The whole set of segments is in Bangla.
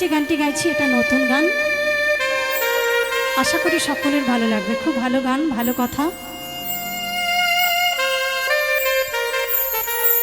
যে গানটি গাইছি, এটা নতুন গান। আশা করি সকলের ভালো লাগবে। খুব ভালো গান, ভালো কথা।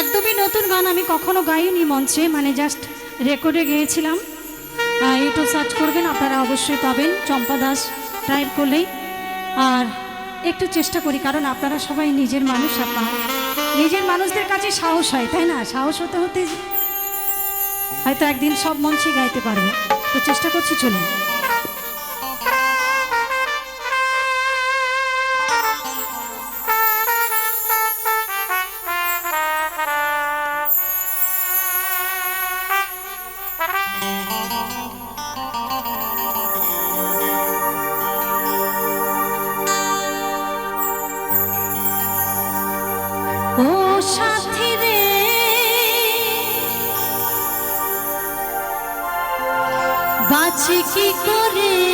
একদমই নতুন গান আমি কখনো গাইনি মঞ্চে মানে জাস্ট রেকর্ডে গিয়েছিলাম। ইউটিউব সার্চ করবেন, আপনারা অবশ্যই পাবেন। চম্পা দাস টাইপ করলেই। আর একটু চেষ্টা করি, কারণ আপনারা সবাই নিজের মানুষ, আপনার নিজের মানুষদের কাছে সাহস হয়, তাই না? সাহস হতে হতে হয়তো একদিন সব মঞ্চে গাইতে পারব। তো চেষ্টা করছি চলুন। ও সাথী বাঁচি কি করে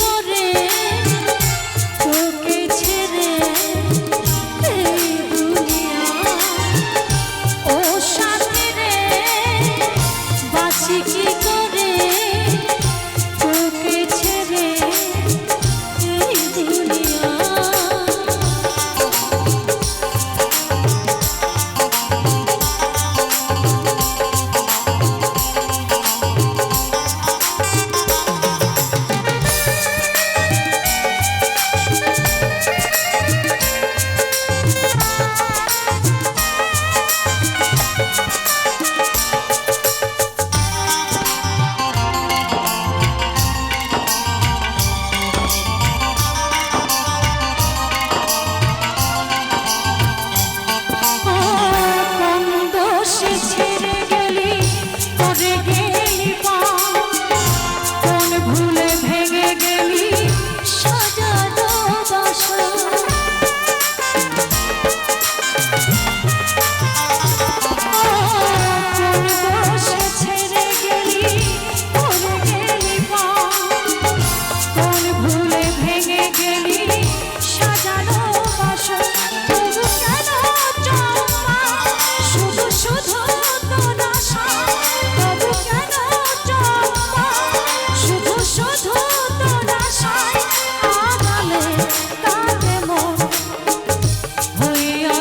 বাছি